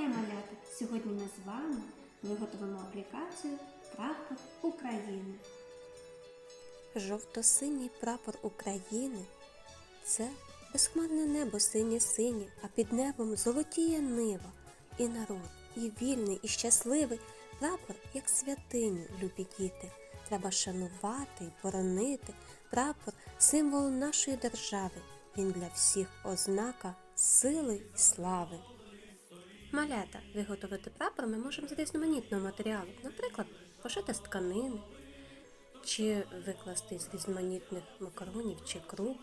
дня, малята! Сьогодні ми з вами виготовимо аплікацію Прапор України. Жовто-синій прапор України це безхмарне небо синє-синє, а під небом золотіє нива, і народ, і вільний, і щасливий прапор, як святиню, любі діти. Треба шанувати і боронити. Прапор символ нашої держави. Він для всіх ознака сили і слави. Малята виготовити прапор ми можемо з різноманітного матеріалу, наприклад, пошити з тканини, чи викласти з різноманітних макаронів чи круп,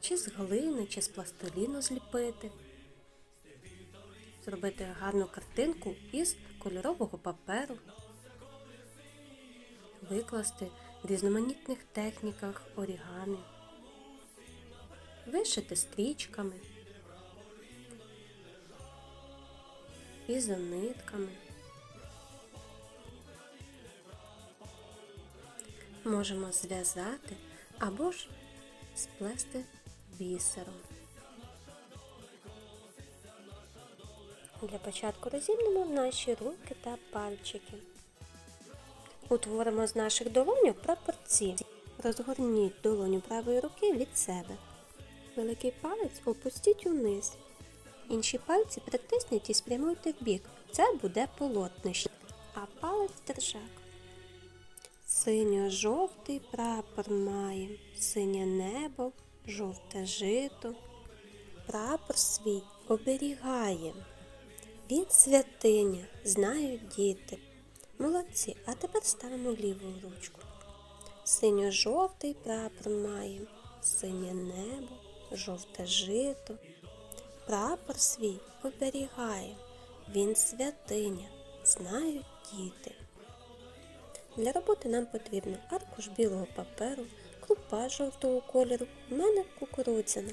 чи з глини, чи з пластиліну зліпити, зробити гарну картинку із кольорового паперу, викласти в різноманітних техніках орігамі, вишити стрічками, ізонитками. можемо зв'язати або ж сплести бісером. Для початку розімнемо наші руки та пальчики. Утворимо з наших долоньок прапорці. Розгорніть долоню правої руки від себе. Великий палець опустіть униз. Інші пальці притисніть і спрямуйте вбік. Це буде полотнище, а палець держак. Синьо-жовтий прапор має, синє небо, жовте жито. Прапор свій оберігає. Він святиня, знають діти. Молодці, а тепер ставимо ліву ручку. Синьо-жовтий прапор має, синє небо, жовте жито. Прапор свій оберігає. Він святиня, знають діти. Для роботи нам потрібно аркуш білого паперу, крупа жовтого кольору, в мене кукурудзяна,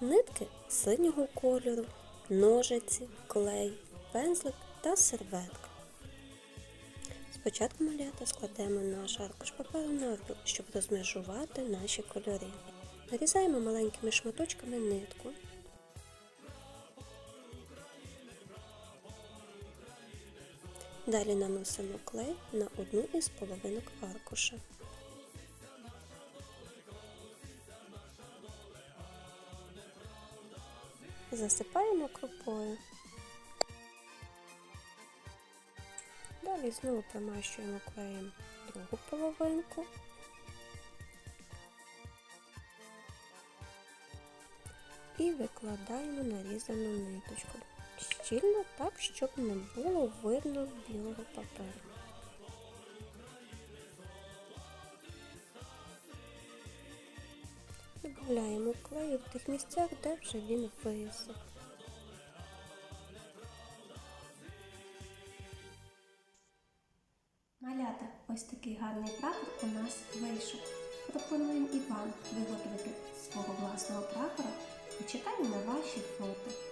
нитки синього кольору, ножиці, клей, пензлик та серветка. Спочатку малята складемо наш аркуш паперу навпіл, щоб розмежувати наші кольори. Нарізаємо маленькими шматочками нитку. Далі наносимо клей на одну із половинок аркуша. Засипаємо крупою. Далі знову примащуємо клеєм другу половинку. І викладаємо нарізану ниточку щільно, так, щоб не було видно білого паперу. Добавляємо клею в тих місцях, де вже він висох. Малята, ось такий гарний прапор у нас вийшов. Пропонуємо і вам виготовити свого власного прапора і чекаємо на ваші фото.